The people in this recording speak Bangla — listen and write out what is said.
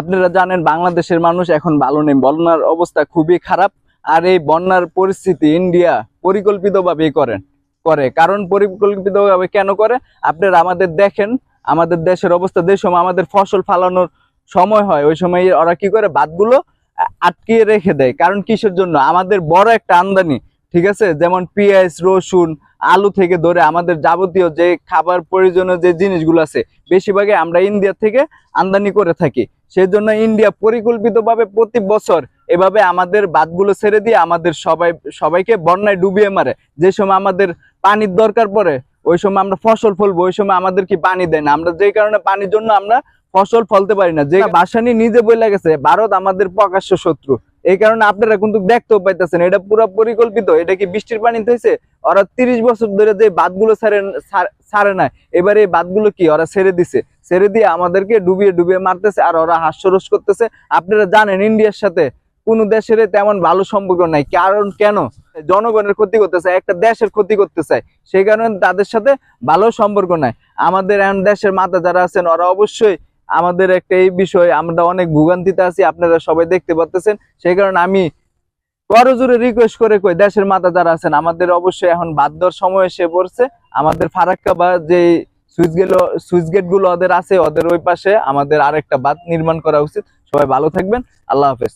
আপনারা জানেন বাংলাদেশের মানুষ এখন ভালো নেই। বন্যার অবস্থা খুবই খারাপ আর এই বন্যার পরিস্থিতি ইন্ডিয়া পরিকল্পিতভাবে করেন করে। কারণ পরিকল্পিতভাবে কেন করে? আপনারা আমাদের দেখেন, আমাদের দেশের অবস্থা, যে সময় আমাদের ফসল ফালানোর সময় হয়, ওই সময় ওরা কি করে? বাদগুলো আটকিয়ে রেখে দেয়। কারণ কিসের জন্য? আমাদের বড় একটা আমদানি, ঠিক আছে? যেমন পেঁয়াজ, রসুন, আলু থেকে ধরে আমাদের যাবতীয় যে খাবার প্রয়োজনীয় যে জিনিসগুলো আছে, বেশিরভাগই আমরা ইন্ডিয়া থেকে আমদানি করে থাকি। সেই জন্য ইন্ডিয়া পরিকল্পিতভাবে প্রতি বছর এভাবে আমাদের বাদগুলো ছেড়ে দিয়ে আমাদের সবাই সবাইকে বন্যায় ডুবিয়ে মারে। যে সময় আমাদের পানির দরকার পড়ে ওই সময় আমরা ফসল ফলবো ওই সময় আমাদের কি পানি দেয় না? আমরা যে কারণে পানির জন্য আমরা ফসল ফলতে পারি না। যে বাসানি নিজে বলে গেছে ভারত আমাদের প্রকাশ্য শত্রু। এই কারণে আপনারা কিন্তু দেখতেও পাইতেছেন এটা পুরো পরিকল্পিত। এটা কি বৃষ্টির পানিতে হয়েছে ওরা তিরিশ বছর ধরে যে বাদগুলো ছাড়ে ছাড়- না এবারে এই বাদগুলো কি? ওরা ছেড়ে দিছে। ছেড়ে দিয়ে আমাদেরকে ডুবিয়ে ডুবিয়ে মারতেছে আর ওরা হাস্যরস করতেছে। আপনারা জানেন ইন্ডিয়ার সাথে কোনো দেশের তেমন ভালো সম্পর্ক নাই। কারণ কেন? জনগণের ক্ষতি করতে চায় একটা দেশের ক্ষতি করতে চায় সেই কারণে তাদের সাথে ভালো সম্পর্ক নাই। আমাদের এমন দেশের মাতা যারা আছেন, ওরা অবশ্যই আমাদের একটা এই বিষয়ে আমরা অনেক ভোগান্তিতে আছি, আপনারা সবাই দেখতে পাচ্ছেন সেই কারণে আমি করজোরে রিকোয়েস্ট করে কই, দেশের মাতা যারা আছেন, আমাদের অবশ্যই এখন বাদ দেওয়ার সময় এসে পড়ছে। আমাদের ফারাক্কা বা যে সুইচ গেট সুইচ গেটগুলো ওদের আছে, ওদের ওই পাশে আমাদের আরেকটা বাদ নির্মাণ করা উচিত। সবাই ভালো থাকবেন। আল্লাহ হাফেজ।